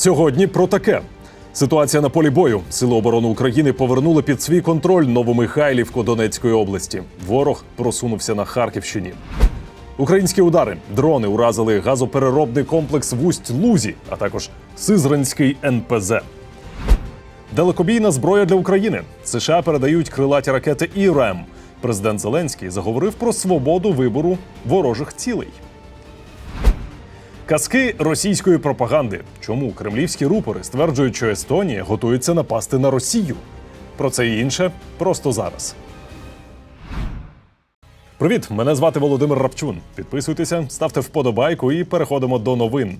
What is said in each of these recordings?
Сьогодні про таке. Ситуація на полі бою. Сили оборони України повернули під свій контроль Новомихайлівку Донецької області. Ворог просунувся на Харківщині. Українські удари, дрони уразили газопереробний комплекс в Усть-Лузі, а також Сизранський НПЗ. Далекобійна зброя для України. США передають крилаті ракети ІРЕМ. Президент Зеленський заговорив про свободу вибору ворожих цілей. Казки російської пропаганди. Чому кремлівські рупори стверджують, що Естонія готується напасти на Росію? Про це і інше просто зараз. Привіт! Мене звати Володимир Рапчун. Підписуйтеся, ставте вподобайку і переходимо до новин.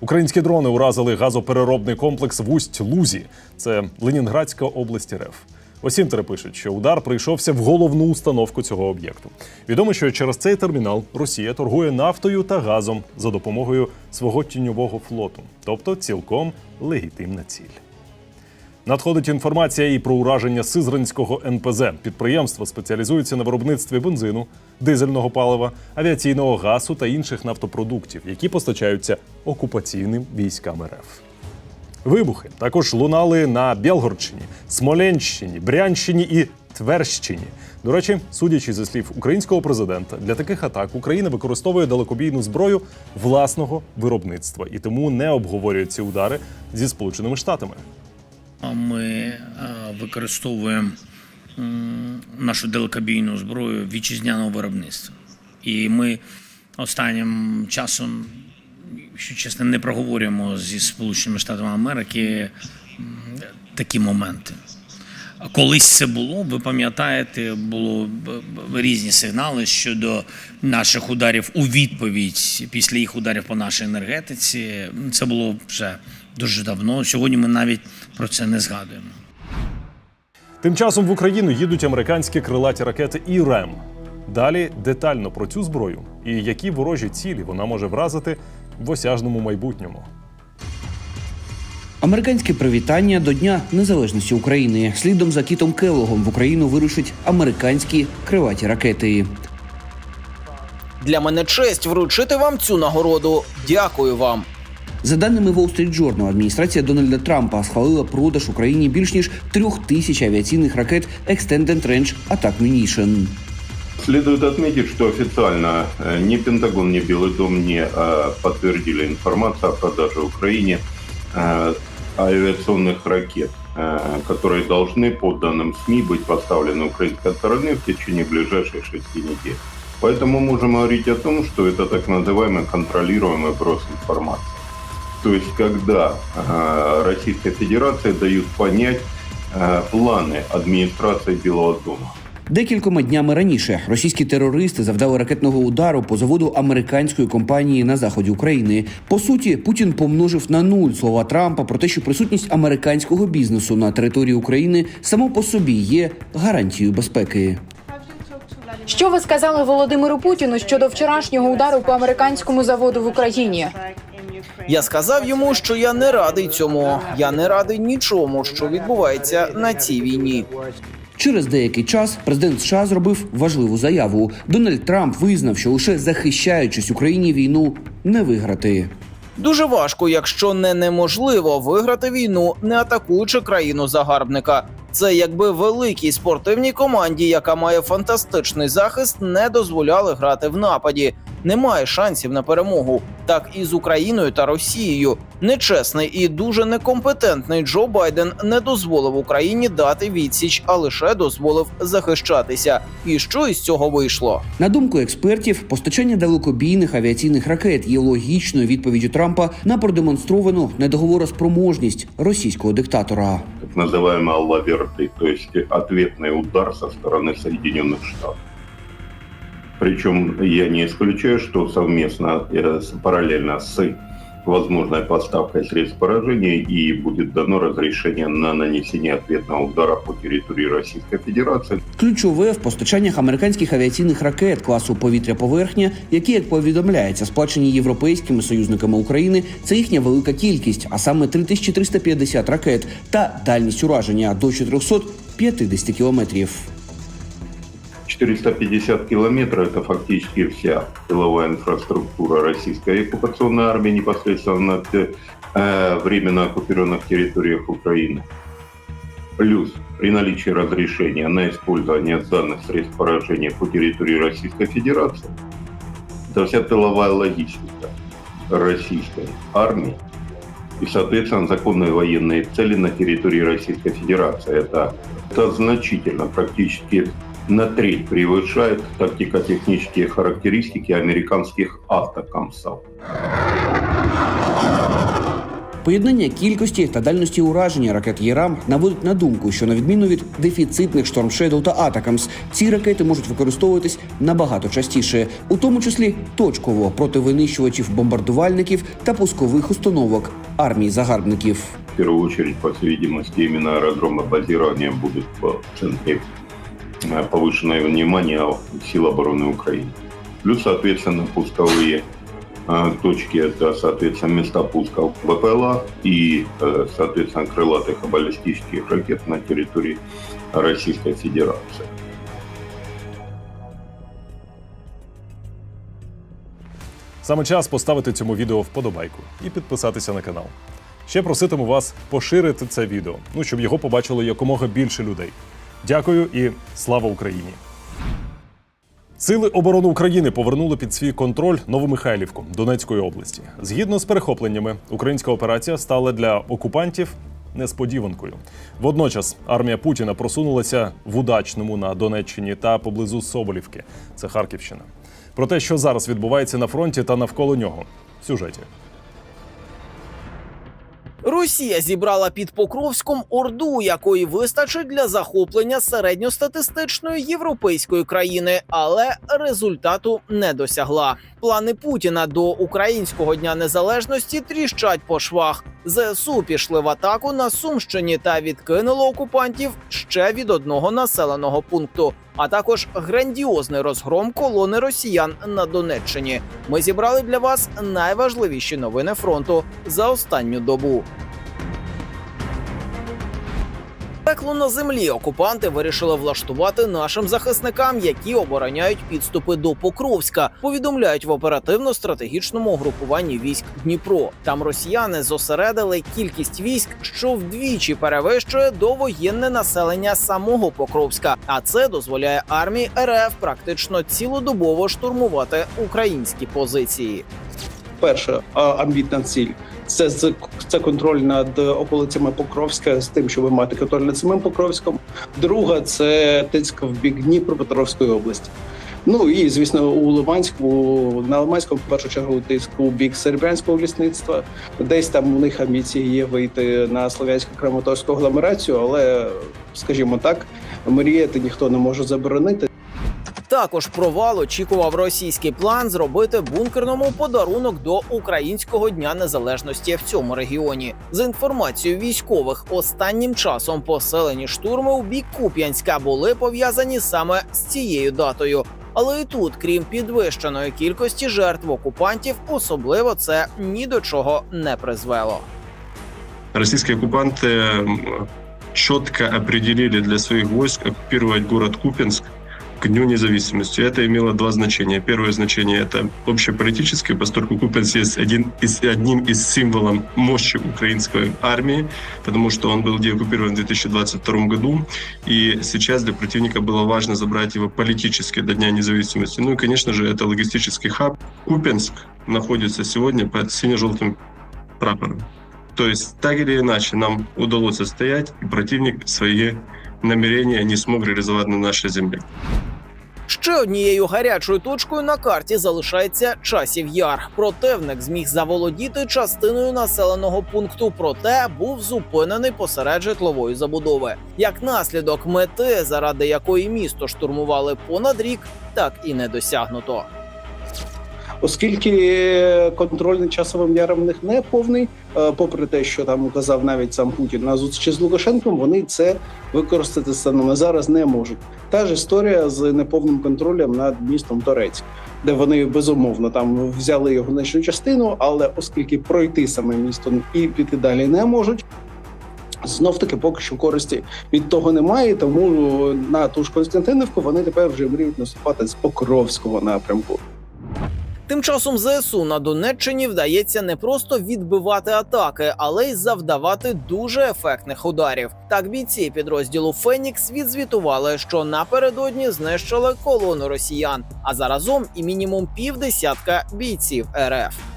Українські дрони уразили газопереробний комплекс в Усть-Лузі. Це Ленінградська область РФ. Осінтери пишуть, що удар прийшовся в головну установку цього об'єкту. Відомо, що через цей термінал Росія торгує нафтою та газом за допомогою свого тіньового флоту, тобто цілком легітимна ціль. Надходить інформація і про ураження Сизранського НПЗ. Підприємство спеціалізується на виробництві бензину, дизельного палива, авіаційного газу та інших нафтопродуктів, які постачаються окупаційним військам РФ. Вибухи також лунали на Білгородщині, Смоленщині, Брянщині і Тверщині. До речі, судячи зі слів українського президента, для таких атак Україна використовує далекобійну зброю власного виробництва і тому не обговорює ці удари зі Сполученими Штатами. Ми е, використовуємо нашу далекобійну зброю вітчизняного виробництва. І ми останнім часом, що чесно, не проговорюємо зі Сполученими Штатами Америки такі моменти. Колись це було, ви пам'ятаєте, було різні сигнали щодо наших ударів у відповідь після їх ударів по нашій енергетиці. Це було вже дуже давно. Сьогодні ми навіть про це не згадуємо. Тим часом в Україну їдуть американські крилаті ракети ІРЕМ. Далі детально про цю зброю і які ворожі цілі вона може вразити в осяжному майбутньому. Американське привітання до Дня Незалежності України. Слідом за Кітом Келлогом в Україну вирушать американські криваті ракети. Для мене честь вручити вам цю нагороду. Дякую вам. За даними Wall Street Journal, адміністрація Дональда Трампа схвалила продаж Україні більш ніж трьох тисяч авіаційних ракет Extended Range Attack Munition. Следует отметить, что официально э, ни Пентагон, ни Белый дом не э, подтвердили информацию о продаже Украине э, авиационных ракет, которые должны, по данным СМИ, быть поставлены украинской стороны в течение ближайших шести недель. Поэтому можем говорить о том, что это так называемый контролируемый брос информации. То есть, когда Российской Федерации дают понять планы администрации Белого дома. Декількома днями раніше російські терористи завдали ракетного удару по заводу американської компанії на заході України. По суті, Путін помножив на нуль слова Трампа про те, що присутність американського бізнесу на території України само по собі є гарантією безпеки. Що ви сказали Володимиру Путіну щодо вчорашнього удару по американському заводу в Україні? Я сказав йому, що я не радий цьому. Я не радий нічому, що відбувається на цій війні. Через деякий час президент США зробив важливу заяву. Дональд Трамп визнав, що лише захищаючись Україні війну не виграти. Дуже важко, якщо не неможливо виграти війну, не атакуючи країну загарбника. Це якби великій спортивній команді, яка має фантастичний захист, не дозволяли грати в нападі. Немає шансів на перемогу. Так і з Україною та Росією. Нечесний і дуже некомпетентний Джо Байден не дозволив Україні дати відсіч, а лише дозволив захищатися. І що із цього вийшло? На думку експертів, постачання далекобійних авіаційних ракет є логічною відповіддю Трампа на продемонстровану недоговороспроможність російського диктатора. Так называемый аллаверды, то есть ответный удар со стороны Соединенных Штатов. Причем я не исключаю, что совместно, э, параллельно с возможной поставкой средств поражения и будет дано разрешение на нанесение ответного удара по территории Российской Федерации. Ключове в постачаннях американських авіаційних ракет класу повітря-поверхня, які, як повідомляється, сплачені європейськими союзниками України, це їхня велика кількість, а саме 3350 ракет та дальність ураження до 450 кілометрів. 450 километров – это фактически вся тыловая инфраструктура российской оккупационной армии непосредственно на э, временно оккупированных территориях Украины. Плюс при наличии разрешения на использование данных средств поражения по территории Российской Федерации, это вся тыловая логистика российской армии и, соответственно, законные военные цели на территории Российской Федерации. Это, это значительно, практически на треть превышает тактико-технические характеристики американских автокомсов. Поєднання кількості та дальності ураження ракет ЄРАМ наводить на думку, що на відміну від дефіцитних Storm Shadow та Атакамс, ці ракети можуть використовуватись набагато частіше, у тому числі точково проти винищувачів бомбардувальників та пускових установок армії загарбників. В первую очередь, по всей видимости, именно аэродромы базирования будут в центре э, повышенное внимание сил обороны Украины. Плюс, соответственно, пусковые э, точки – это, соответственно, места пусков ВПЛА и, э, соответственно, крылатых и баллистических ракет на территории Российской Федерации. Саме час поставити цьому відео вподобайку і підписатися на канал. Ще проситиму вас поширити це відео, ну щоб його побачило якомога більше людей. Дякую і слава Україні! Сили оборони України повернули під свій контроль Новомихайлівку Донецької області. Згідно з перехопленнями, українська операція стала для окупантів несподіванкою. Водночас армія Путіна просунулася в удачному на Донеччині та поблизу Соболівки. Це Харківщина. Про те, що зараз відбувається на фронті та навколо нього в сюжеті. Росія зібрала під Покровськом орду, якої вистачить для захоплення середньостатистичної європейської країни, але результату не досягла. Плани Путіна до українського дня незалежності тріщать по швах. ЗСУ пішли в атаку на Сумщині та відкинуло окупантів ще від одного населеного пункту. А також грандіозний розгром колони росіян на Донеччині. Ми зібрали для вас найважливіші новини фронту за останню добу. Пекло на землі окупанти вирішили влаштувати нашим захисникам, які обороняють підступи до Покровська. Повідомляють в оперативно-стратегічному угрупуванні військ Дніпро. Там росіяни зосередили кількість військ, що вдвічі перевищує довоєнне населення самого Покровська. А це дозволяє армії РФ практично цілодобово штурмувати українські позиції. перша амбітна ціль це це контроль над околицями Покровська з тим, щоб мати контроль над самим Покровськом. Друга це тиск в бік Дніпропетровської області. Ну і звісно, у Лиманську на Лиманському в першу чергу тиск у бік сербіянського лісництва. Десь там у них амбіції є вийти на слов'янську краматорську агломерацію, але скажімо так, мріяти ніхто не може заборонити. Також провал очікував російський план зробити бункерному подарунок до українського дня незалежності в цьому регіоні. За інформацією військових, останнім часом поселені штурми у бік Куп'янська були пов'язані саме з цією датою. Але і тут, крім підвищеної кількості жертв окупантів, особливо це ні до чого не призвело. российские оккупанты м, четко определили для своих войск оккупировать город Купинск к Дню независимости. Это имело два значения. Первое значение – это общеполитическое, поскольку Купинск есть один из, одним из символов мощи украинской армии, потому что он был деоккупирован в 2022 году, и сейчас для противника было важно забрать его политически до Дня независимости. Ну и, конечно же, это логистический хаб. Купинск находится сегодня под сине-желтым прапором. То есть, так или иначе, нам удалось отстоять, и противник свои намерения не смог реализовать на нашей земле. Ще однією гарячою точкою на карті залишається часів яр. Противник зміг заволодіти частиною населеного пункту, проте був зупинений посеред житлової забудови. Як наслідок мети, заради якої місто штурмували понад рік, так і не досягнуто. Оскільки контроль над часовим яром в них не повний, е, попри те, що там казав навіть сам Путін на зустрічі з Лукашенком, вони це використати станом зараз не можуть. Та ж історія з неповним контролем над містом Торецьк, де вони безумовно там взяли його значну частину, але оскільки пройти саме місто і піти далі не можуть. Знов таки поки що користі від того немає, тому на ту ж Константинівку вони тепер вже мріють наступати з Покровського напрямку. Тим часом ЗСУ на Донеччині вдається не просто відбивати атаки, але й завдавати дуже ефектних ударів. Так бійці підрозділу Фенікс відзвітували, що напередодні знищили колону росіян, а заразом і мінімум півдесятка бійців РФ.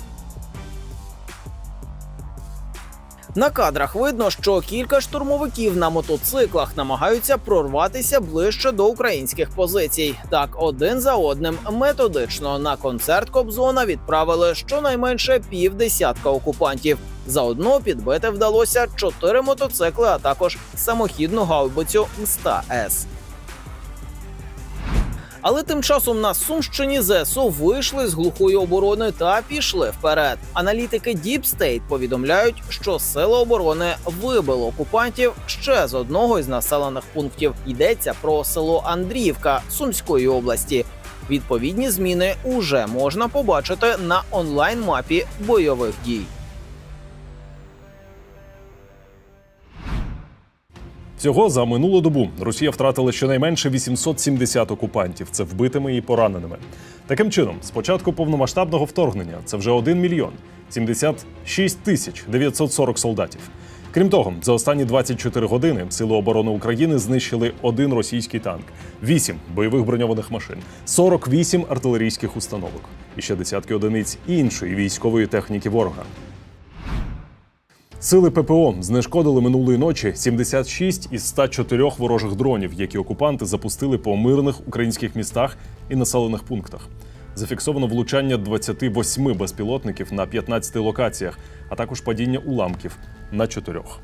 На кадрах видно, що кілька штурмовиків на мотоциклах намагаються прорватися ближче до українських позицій. Так, один за одним методично на концерт Кобзона відправили щонайменше півдесятка окупантів. Заодно підбити вдалося чотири мотоцикли, а також самохідну гаубицю 100 С. Але тим часом на Сумщині ЗСУ вийшли з глухої оборони та пішли вперед. Аналітики Deep State повідомляють, що сили оборони вибили окупантів ще з одного із населених пунктів. Йдеться про село Андріївка Сумської області. Відповідні зміни уже можна побачити на онлайн мапі бойових дій. Всього за минулу добу Росія втратила щонайменше 870 окупантів. Це вбитими і пораненими. Таким чином, з початку повномасштабного вторгнення це вже 1 мільйон 76 тисяч 940 солдатів. Крім того, за останні 24 години Сили оборони України знищили один російський танк, 8 бойових броньованих машин, 48 артилерійських установок і ще десятки одиниць іншої військової техніки ворога. Сили ППО знешкодили минулої ночі 76 із 104 ворожих дронів, які окупанти запустили по мирних українських містах і населених пунктах. Зафіксовано влучання 28 безпілотників на 15 локаціях, а також падіння уламків на чотирьох.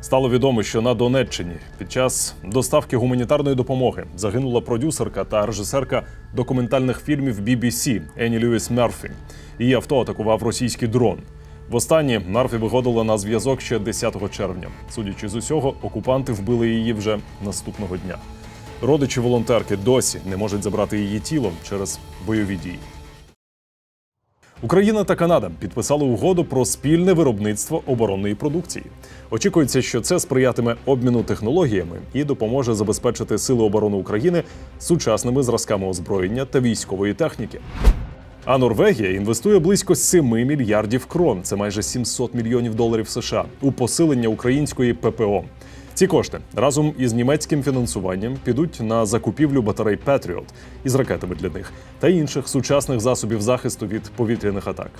Стало відомо, що на Донеччині під час доставки гуманітарної допомоги загинула продюсерка та режисерка документальних фільмів BBC Ені Льюіс Мерфі. Її авто атакував російський дрон. Востаннє Марфі виходила на зв'язок ще 10 червня. Судячи з усього, окупанти вбили її вже наступного дня. Родичі волонтерки досі не можуть забрати її тіло через бойові дії. Україна та Канада підписали угоду про спільне виробництво оборонної продукції. Очікується, що це сприятиме обміну технологіями і допоможе забезпечити сили оборони України сучасними зразками озброєння та військової техніки. А Норвегія інвестує близько 7 мільярдів крон, це майже 700 мільйонів доларів США, у посилення української ППО. Ці кошти разом із німецьким фінансуванням підуть на закупівлю батарей Петріот із ракетами для них та інших сучасних засобів захисту від повітряних атак.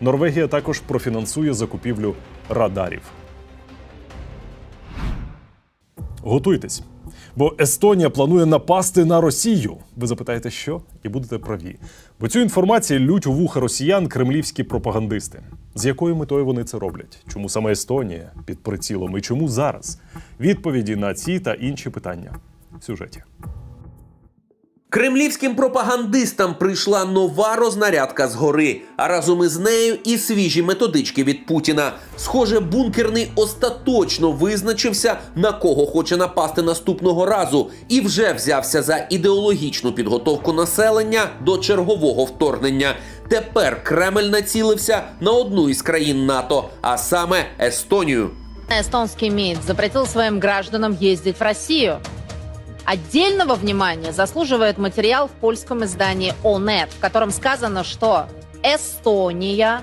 Норвегія також профінансує закупівлю радарів. Готуйтесь, бо Естонія планує напасти на Росію. Ви запитаєте, що? І будете праві. Бо цю інформацію лють у вуха росіян кремлівські пропагандисти. З якою метою вони це роблять? Чому саме Естонія під прицілом і чому зараз? Відповіді на ці та інші питання в сюжеті. Кремлівським пропагандистам прийшла нова рознарядка згори, а разом із нею і свіжі методички від Путіна. Схоже, бункерний остаточно визначився, на кого хоче напасти наступного разу, і вже взявся за ідеологічну підготовку населення до чергового вторгнення. Тепер Кремль націлився на одну із країн НАТО, а саме Естонію. Эстонский МИД запретил своим гражданам ездить в Россию. Отдельного внимания заслуживает материал в польском издании ОНЕТ, в котором сказано, что Эстония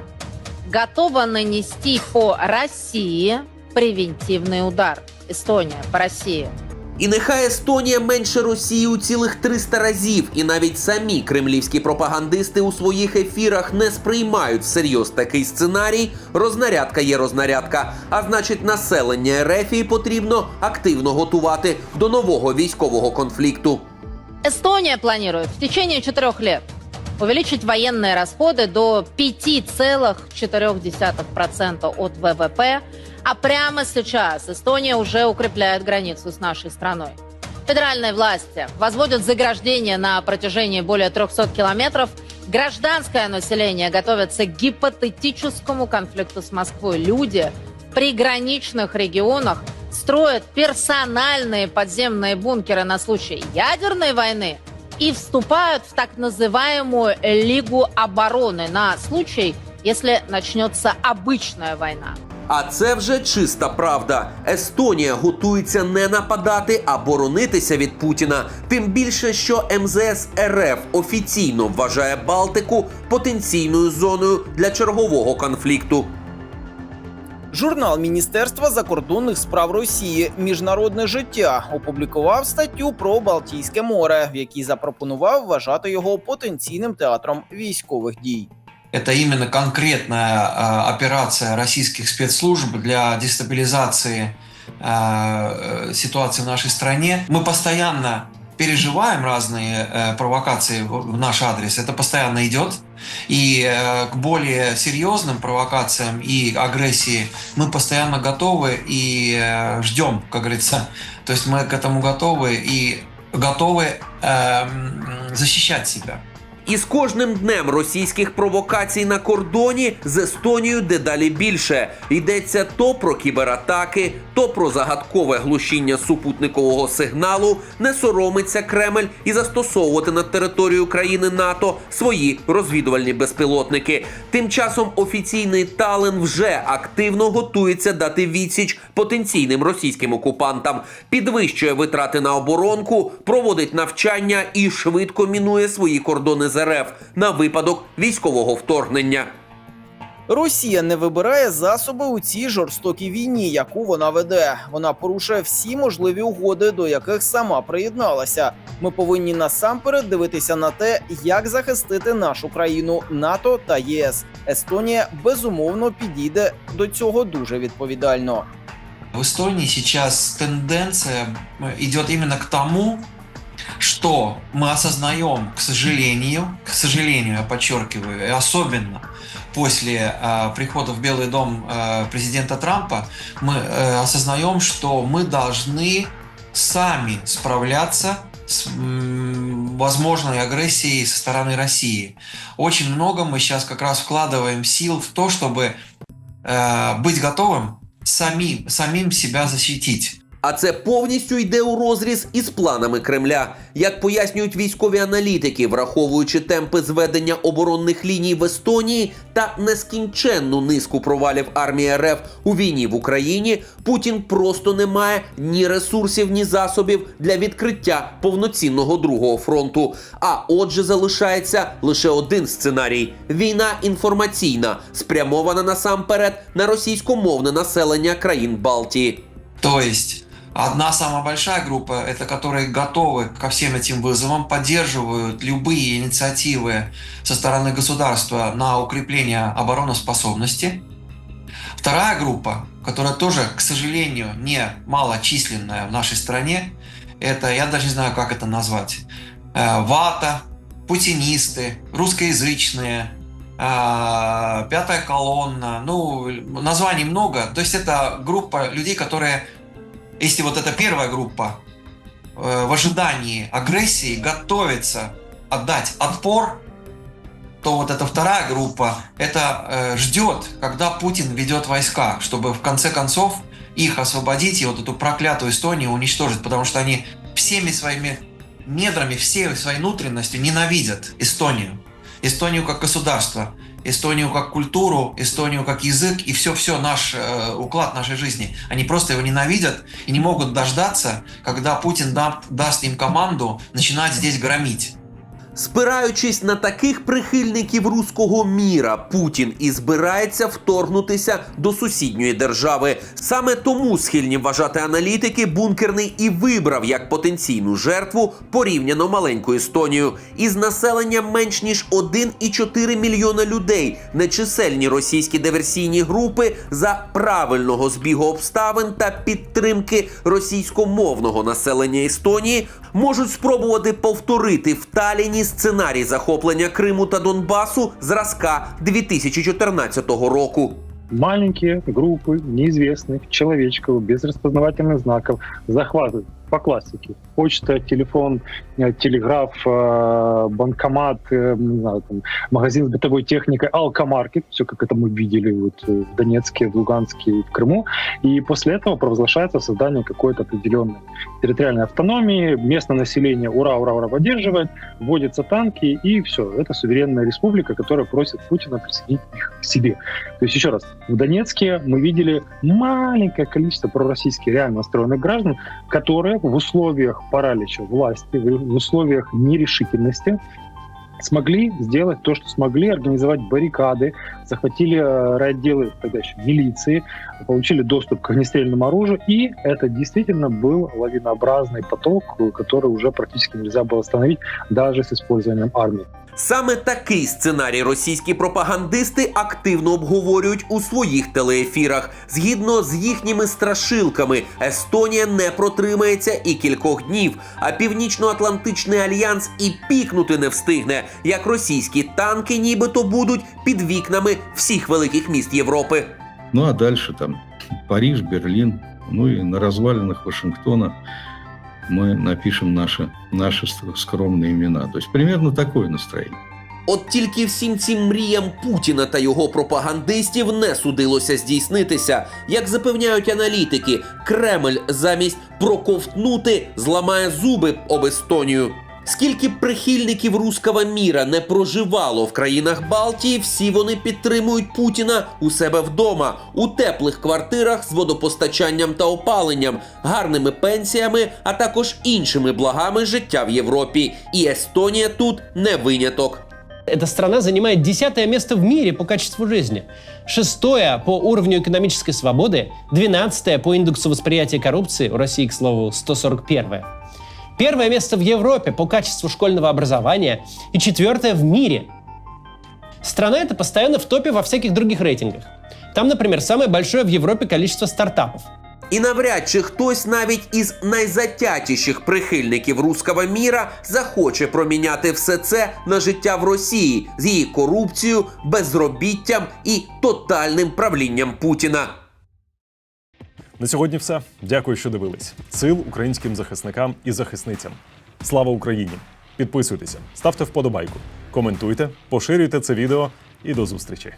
готова нанести по России превентивный удар. Эстония по России. І нехай Естонія менше Росії у цілих 300 разів, і навіть самі кремлівські пропагандисти у своїх ефірах не сприймають всерйоз такий сценарій. Рознарядка є рознарядка. А значить, населення Ерефії потрібно активно готувати до нового військового конфлікту. Эстония планирует в течение четырех лет увеличить военные расходы до 5,4% от ВВП, а прямо сейчас Эстония уже укрепляет границу с нашей страной. Федеральные власти возводят заграждения на протяжении более 300 километров. Гражданское население готовится к гипотетическому конфликту с Москвой. Люди в приграничных регионах строят персональные подземные бункеры на случай ядерной войны и вступают в так называемую Лигу обороны на случай, если начнется обычная война. А це вже чиста правда. Естонія готується не нападати, а боронитися від Путіна. Тим більше, що МЗС РФ офіційно вважає Балтику потенційною зоною для чергового конфлікту. Журнал Міністерства закордонних справ Росії Міжнародне життя опублікував статтю про Балтійське море, в якій запропонував вважати його потенційним театром військових дій. Это именно конкретная э, операция российских спецслужб для дестабилизации э, ситуации в нашей стране. Мы постоянно переживаем разные э, провокации в, в наш адрес. Это постоянно идет. И э, к более серьезным провокациям и агрессии мы постоянно готовы и э, ждем, как говорится. То есть мы к этому готовы и готовы э, защищать себя. І з кожним днем російських провокацій на кордоні з Естонією дедалі більше. Йдеться то про кібератаки, то про загадкове глушіння супутникового сигналу. Не соромиться Кремль і застосовувати на територію країни НАТО свої розвідувальні безпілотники. Тим часом офіційний Тален вже активно готується дати відсіч потенційним російським окупантам, підвищує витрати на оборонку, проводить навчання і швидко мінує свої кордони з РФ на випадок військового вторгнення. Росія не вибирає засоби у цій жорстокій війні, яку вона веде. Вона порушує всі можливі угоди, до яких сама приєдналася. Ми повинні насамперед дивитися на те, як захистити нашу країну НАТО та ЄС. Естонія безумовно підійде до цього дуже відповідально. В Эстонии сейчас тенденция э, идет именно к тому, что мы осознаем, к сожалению, к сожалению, я подчеркиваю, и особенно после э, прихода в Белый дом э, президента Трампа, мы э, осознаем, что мы должны сами справляться с возможной агрессией со стороны России. Очень много мы сейчас как раз вкладываем сил в то, чтобы э, быть готовым самим, самим себя защитить. А це повністю йде у розріз із планами Кремля. Як пояснюють військові аналітики, враховуючи темпи зведення оборонних ліній в Естонії та нескінченну низку провалів армії РФ у війні в Україні, Путін просто не має ні ресурсів, ні засобів для відкриття повноцінного другого фронту. А отже, залишається лише один сценарій: війна інформаційна, спрямована насамперед на російськомовне населення країн Балтії. То есть одна самая большая группа, это которые готовы ко всем этим вызовам, поддерживают любые инициативы со стороны государства на укрепление обороноспособности. Вторая группа, которая тоже, к сожалению, не малочисленная в нашей стране, это, я даже не знаю, как это назвать, э, вата, путинисты, русскоязычные, э, пятая колонна, ну, названий много. То есть это группа людей, которые, если вот эта первая группа э, в ожидании агрессии готовится отдать отпор, то вот эта вторая группа это э, ждет, когда Путин ведет войска, чтобы в конце концов их освободить и вот эту проклятую Эстонию уничтожить, потому что они всеми своими недрами, всей своей внутренностью ненавидят Эстонию. Эстонию как государство, Эстонию как культуру, Эстонию как язык и все-все наш э, уклад нашей жизни. Они просто его ненавидят и не могут дождаться, когда Путин да- даст им команду начинать здесь громить. Спираючись на таких прихильників руського міра, Путін і збирається вторгнутися до сусідньої держави. Саме тому схильні вважати аналітики бункерний і вибрав як потенційну жертву порівняно маленьку Естонію. Із населенням менш ніж 1,4 мільйона людей нечисельні російські диверсійні групи за правильного збігу обставин та підтримки російськомовного населення Естонії можуть спробувати повторити в Таліні сценарій захоплення Криму та Донбасу зразка 2014 року. маленькие группы неизвестных человечков без распознавательных знаков захватывают по классике. Почта, телефон, э, телеграф, э, банкомат, э, не знаю, там, магазин с бытовой техникой, алкомаркет, все как это мы видели вот в Донецке, в Луганске и в Крыму. И после этого провозглашается создание какой-то определенной территориальной автономии, местное население ура, ура, ура поддерживает, вводятся танки, и все. Это суверенная республика, которая просит Путина присоединить их к себе. То есть, еще раз, в Донецке мы видели маленькое количество пророссийских реально настроенных граждан, которые в условиях паралича власти, в условиях нерешительности смогли сделать то, что смогли, организовать баррикады, захватили э, райотделы тогда еще милиции, получили доступ к огнестрельному оружию, и это действительно был лавинообразный поток, который уже практически нельзя было остановить даже с использованием армии. Саме такий сценарій російські пропагандисти активно обговорюють у своїх телеефірах. Згідно з їхніми страшилками, Естонія не протримається і кількох днів, а Північно-Атлантичний альянс і пікнути не встигне, як російські танки нібито будуть під вікнами всіх великих міст Європи. Ну а дальше там Париж, Берлин, ну и на развалинах Вашингтона мы напишем наши, наши скромные имена. То есть примерно такое настроение. От тільки всім цим мріям Путіна та його пропагандистів не судилося здійснитися. Як запевняють аналітики, Кремль замість проковтнути зламає зуби об Естонію. Скільки б прихильників руского міра не проживало в країнах Балтії, всі вони підтримують Путіна у себе вдома, у теплих квартирах з водопостачанням та опаленням, гарними пенсіями, а також іншими благами життя в Європі. І Естонія тут не виняток. Эта страна занимает десятое место в мире по качеству жизни, шестое по уровню экономической свободы, двенадцатое по индексу восприятия коррупции, у России, к слову, 141 Первое место в Европе по качеству школьного образования и четвертое в мире. Страна эта постоянно в топе во всяких других рейтингах. Там, например, самое большое в Европе количество стартапов. І навряд чи хтось навіть із найзатятіших прихильників руского міра захоче проміняти все це на життя в Росії з її корупцією, безробіттям і тотальним правлінням Путіна. На сьогодні все. Дякую, що дивились. Сил українським захисникам і захисницям. Слава Україні! Підписуйтеся, ставте вподобайку, коментуйте, поширюйте це відео і до зустрічі.